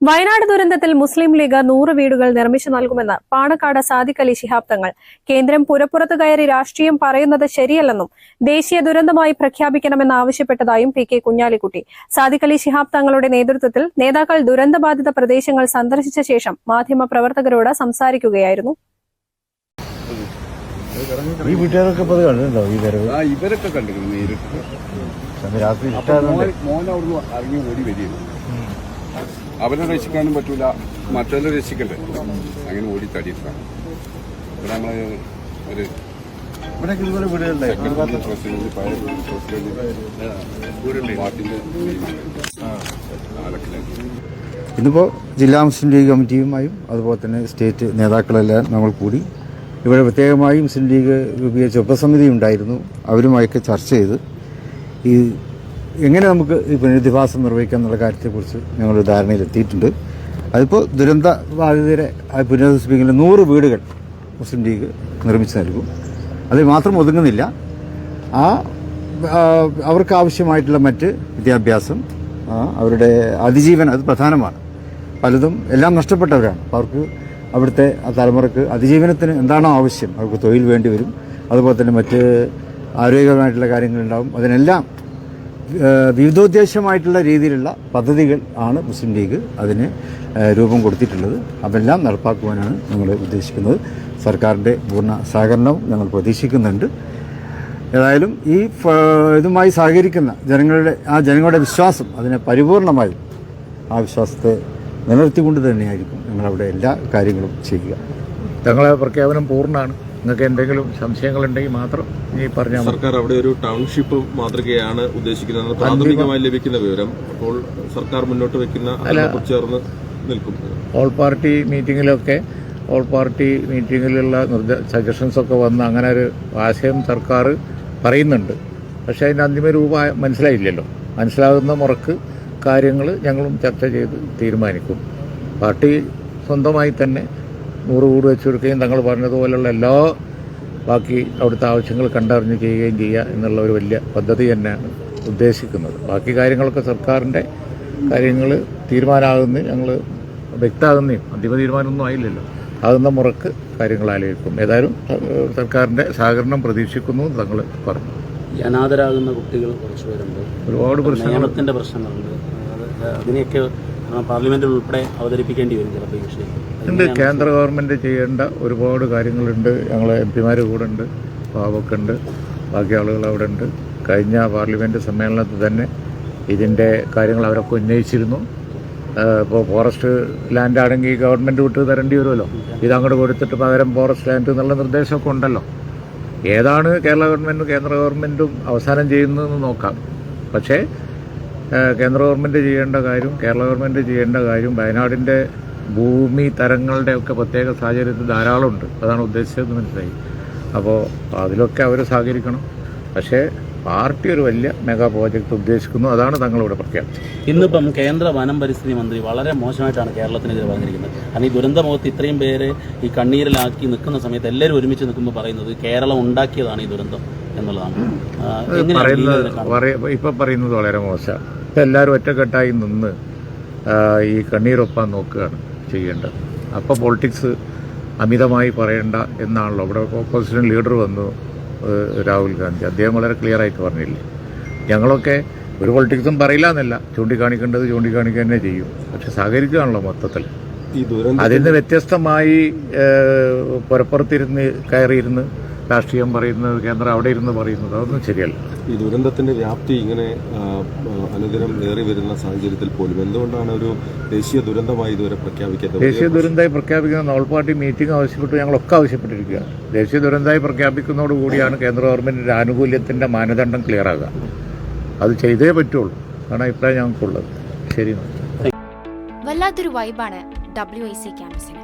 വയനാട് ദുരന്തത്തിൽ മുസ്ലിം ലീഗ് നൂറ് വീടുകൾ നിർമ്മിച്ചു നൽകുമെന്ന് പാണക്കാട് സാദിഖ് അലി ശിഹാബ് തങ്ങൾ. കേന്ദ്രം പുരപ്പുറത്ത് കയറി രാഷ്ട്രീയം പറയുന്നത് ശരിയല്ലെന്നും ദേശീയ ദുരന്തമായി പ്രഖ്യാപിക്കണമെന്ന് ആവശ്യപ്പെട്ടതായും പി കെ കുഞ്ഞാലിക്കുട്ടി. സാദിഖ് അലി ശിഹാബ് തങ്ങളുടെ നേതൃത്വത്തിൽ നേതാക്കൾ ദുരന്തബാധിത പ്രദേശങ്ങൾ സന്ദർശിച്ച ശേഷം മാധ്യമ പ്രവർത്തകരോട് സംസാരിക്കുകയായിരുന്നു. ഈ വീട്ടുകാരൊക്കെ കണ്ടിട്ടുണ്ടോ? ഈ വരവ് ആ ഇവരൊക്കെ കണ്ടിരുന്നു നേരിട്ട്. അന്ന് രാത്രി അപ്പൊ ഇഷ്ടമായതുകൊണ്ട് മോൻ മോൻ അവിടുന്ന് ഇറങ്ങി ഓടി വരികയാണ് അവനെ രക്ഷിക്കാനും പറ്റൂല മറ്റവരെ രക്ഷിക്കണ്ടേ? അങ്ങനെ ഓടി തടിയിട്ടാണ്. ഇവിടെ നമ്മൾ ഒരു ഇന്നിപ്പോൾ ജില്ലാ മുസ്ലിം ലീഗ് കമ്മിറ്റിയുമായും അതുപോലെ തന്നെ സ്റ്റേറ്റ് നേതാക്കളെല്ലാം നമ്മൾ കൂടി. ഇവിടെ പ്രത്യേകമായി മുസ്ലിം ലീഗ് രൂപീകരിച്ച ഉപസമിതി ഉണ്ടായിരുന്നു. അവരുമായൊക്കെ ചർച്ച ചെയ്ത് ഈ എങ്ങനെ നമുക്ക് ഈ പുനരധിവാസം നിർവഹിക്കാം എന്നുള്ള കാര്യത്തെക്കുറിച്ച് ഞങ്ങൾ ധാരണയിലെത്തിയിട്ടുണ്ട്. അതിപ്പോൾ ദുരന്ത ബാധിതരെ പുനരധിവസിപ്പിക്കുന്ന നൂറ് വീടുകൾ മുസ്ലിം ലീഗ് നിർമ്മിച്ചു നൽകും. അതിൽ മാത്രം ഒതുങ്ങുന്നില്ല. ആ അവർക്ക് ആവശ്യമായിട്ടുള്ള മറ്റ് വിദ്യാഭ്യാസം അവരുടെ അതിജീവനം അത് പ്രധാനമാണ്. പലതും എല്ലാം നഷ്ടപ്പെട്ടവരാണ്. അവർക്ക് അവിടുത്തെ ആ തലമുറയ്ക്ക് അതിജീവനത്തിന് എന്താണോ ആവശ്യം അവർക്ക് തൊഴിൽ വേണ്ടി വരും. അതുപോലെ തന്നെ മറ്റ് ആരോഗ്യപരമായിട്ടുള്ള കാര്യങ്ങളുണ്ടാവും. അതിനെല്ലാം വിവിധോദ്ദേശമായിട്ടുള്ള രീതിയിലുള്ള പദ്ധതികൾ ആണ് മുസ്ലിം ലീഗ് അതിന് രൂപം കൊടുത്തിട്ടുള്ളത്. അതെല്ലാം നടപ്പാക്കുവാനാണ് ഞങ്ങൾ ഉദ്ദേശിക്കുന്നത്. സർക്കാരിന്റെ പൂർണ സഹകരണവും ഞങ്ങൾ പ്രതീക്ഷിക്കുന്നുണ്ട്. ഏതായാലും ഈ ഇതുമായി സഹകരിക്കുന്ന ജനങ്ങളുടെ ആ ജനങ്ങളുടെ വിശ്വാസം അതിനെ പരിപൂർണമായി ആ വിശ്വാസത്തെ നിലനിർത്തിക്കൊണ്ട് തന്നെയായിരിക്കും ഞങ്ങളവിടെ എല്ലാ കാര്യങ്ങളും ചെയ്യുക. ഞങ്ങളെ പ്രഖ്യാപനം പൂർണമാണ്. നിങ്ങൾക്ക് എന്തെങ്കിലും സംശയങ്ങളുണ്ടെങ്കിൽ മാത്രം ഈ പറഞ്ഞ സർക്കാർ അവിടെ ഒരു ടൗൺഷിപ്പ് മാതൃകയാണ് ഉദ്ദേശിക്കുന്നത് പ്രാഥമികമായി ലഭിക്കുന്ന വിവരം. അപ്പോൾ സർക്കാർ മുന്നോട്ട് വെക്കുന്ന ചേർന്ന് നിൽക്കും. ഓൾ പാർട്ടി മീറ്റിങ്ങിലൊക്കെ ഓൾ പാർട്ടി മീറ്റിങ്ങിലുള്ള സജഷൻസ് ഒക്കെ വന്ന് അങ്ങനെ ഒരു ആശയം സർക്കാർ പറയുന്നുണ്ട്. പക്ഷേ അതിന്റെ അന്തിമ രൂപ മനസ്സിലായില്ലല്ലോ. മനസ്സിലാകുന്ന മുറക്ക് കാര്യങ്ങൾ ഞങ്ങളും ചർച്ച ചെയ്ത് തീരുമാനിക്കും. പാർട്ടി സ്വന്തമായി തന്നെ നൂറ് കൂട് വെച്ച് കൊടുക്കുകയും തങ്ങൾ പറഞ്ഞതുപോലുള്ള എല്ലാ ബാക്കി അവിടുത്തെ ആവശ്യങ്ങൾ കണ്ടറിഞ്ഞ് ചെയ്യുകയും ചെയ്യുക എന്നുള്ള ഒരു വലിയ പദ്ധതി തന്നെയാണ് ഉദ്ദേശിക്കുന്നത്. ബാക്കി കാര്യങ്ങളൊക്കെ സർക്കാരിന്റെ കാര്യങ്ങൾ തീരുമാനമാകുന്ന ഞങ്ങൾ വ്യക്തമാകുന്നേയും അന്തിമ തീരുമാനമൊന്നും ആയില്ലല്ലോ. ആകുന്ന മുറക്ക് കാര്യങ്ങൾ ആലോചിക്കും. ഏതായാലും സർക്കാരിന്റെ സഹകരണം പ്രതീക്ഷിക്കുന്നു തങ്ങൾ പറഞ്ഞു. അനാഥരാകുന്ന കുട്ടികൾ കുറച്ച് പേരുണ്ട്. ഒരുപാട് പ്രശ്നങ്ങൾ പ്രശ്നങ്ങളുണ്ട്. അത് അതിനെയൊക്കെ പാർലമെന്റിൽ ഉൾപ്പെടെ അവതരിപ്പിക്കേണ്ടി വരും ചിലപ്പോൾ ഈ വിഷയം. കേന്ദ്ര ഗവൺമെന്റ് ചെയ്യേണ്ട ഒരുപാട് കാര്യങ്ങളുണ്ട്. ഞങ്ങളെ എം പിമാർ കൂടെ ഉണ്ട്. പാവൊക്കെ ഉണ്ട്. ബാക്കി ആളുകൾ അവിടെ ഉണ്ട്. കഴിഞ്ഞ പാർലമെന്റ് സമ്മേളനത്തിൽ തന്നെ ഇതിന്റെ കാര്യങ്ങൾ അവരൊക്കെ ഉന്നയിച്ചിരുന്നു. ഇപ്പോൾ ഫോറസ്റ്റ് ലാൻഡ് ആണെങ്കിൽ ഗവൺമെന്റ് വിട്ട് തരേണ്ടി വരുമല്ലോ. ഇത് അങ്ങോട്ട് കൊടുത്തിട്ട് പകരം ഫോറസ്റ്റ് ലാൻഡ് എന്നുള്ള നിർദ്ദേശമൊക്കെ ഉണ്ടല്ലോ. ഏതാണ് കേരള ഗവൺമെന്റും കേന്ദ്ര ഗവൺമെന്റും അവസാനം ചെയ്യുന്നതെന്ന് നോക്കാം. പക്ഷേ കേന്ദ്ര ഗവൺമെന്റ് ചെയ്യേണ്ട കാര്യം കേരള ഗവൺമെന്റ് ചെയ്യേണ്ട കാര്യം വയനാടിന്റെ ഭൂമി തരങ്ങളുടെ ഒക്കെ പ്രത്യേക സാഹചര്യത്തിൽ ധാരാളമുണ്ട് അതാണ് ഉദ്ദേശിച്ചതെന്ന് മനസ്സിലായി. അപ്പോൾ അതിലൊക്കെ അവർ സഹകരിക്കണം. പക്ഷേ പാർട്ടി ഒരു വലിയ മെഗാ പ്രോജക്റ്റ് ഉദ്ദേശിക്കുന്നു. അതാണ് തങ്ങളിവിടെ പ്രഖ്യാപിച്ചത് ഇന്നിപ്പം കേന്ദ്ര വനം പരിസ്ഥിതി മന്ത്രി വളരെ മോശമായിട്ടാണ് കേരളത്തിനെതിരെ പറഞ്ഞിരിക്കുന്നത്. കാരണം ഈ ദുരന്തമുഖത്ത് ഇത്രയും പേരെ ഈ കണ്ണീരിലാക്കി നിൽക്കുന്ന സമയത്ത് എല്ലാവരും ഒരുമിച്ച് നിൽക്കുമ്പോൾ പറയുന്നത് കേരളം ഉണ്ടാക്കിയതാണ് ഈ ദുരന്തം. എന്നുള്ളതാണ്. ഇപ്പൊ പറയുന്നത് വളരെ മോശമാണ് ഇപ്പം എല്ലാവരും ഒറ്റക്കെട്ടായി നിന്ന് ഈ കണ്ണീരൊപ്പാൻ നോക്കുകയാണ് ചെയ്യേണ്ടത്. അപ്പോൾ പൊളിറ്റിക്സ് അമിതമായി പറയണ്ട എന്നാണല്ലോ. ഇവിടെ ഓപ്പോസിഷൻ ലീഡർ വന്നു രാഹുൽ ഗാന്ധി. അദ്ദേഹം വളരെ ക്ലിയർ ആയിട്ട് പറഞ്ഞില്ലേ? ഞങ്ങളൊക്കെ ഒരു പൊളിറ്റിക്സും പറയില്ല എന്നല്ല ചൂണ്ടിക്കാണിക്കേണ്ടത് ചൂണ്ടിക്കാണിക്കുക തന്നെ ചെയ്യും. പക്ഷെ സഹകരിക്കുകയാണല്ലോ മൊത്തത്തിൽ. അതിൽ നിന്ന് വ്യത്യസ്തമായി ഏഹ്, പുറപ്പുറത്തിരുന്ന് കയറിയിരുന്ന് രാഷ്ട്രീയം പറയുന്നത് കേന്ദ്രം അവിടെ ഇരുന്ന് പറയുന്നത് അതൊന്നും ശരിയല്ല. ഈ ദുരന്തത്തിന്റെ വ്യാപ്തി ഇങ്ങനെ അനുദിനം ഏറി വരുന്ന സാഹചര്യത്തിൽ പോലും എന്തുകൊണ്ടാണ് ഒരു ദേശീയ ദുരന്തമായി ഇതുവരെ പ്രഖ്യാപിക്കാത്തത്? ദേശീയ ദുരന്തമായി പ്രഖ്യാപിക്കുന്ന നോൾ പാർട്ടി മീറ്റിംഗ് ആവശ്യപ്പെട്ട് ഞങ്ങളൊക്കെ ആവശ്യപ്പെട്ടിരിക്കുക. ദേശീയ ദുരന്തമായി പ്രഖ്യാപിക്കുന്നതോടുകൂടിയാണ് കേന്ദ്ര ഗവൺമെന്റിന്റെ ആനുകൂല്യത്തിന്റെ മാനദണ്ഡം ക്ലിയർ ആകുക. അത് ചെയ്തേ പറ്റുള്ളൂ. അതാണ് അഭിപ്രായം ഞങ്ങൾക്കുള്ളത്. ശരി. വല്ലാത്തൊരു വൈബാണ് ഡബ്ല്യു ഐ സി ക്യാമ്പസിന്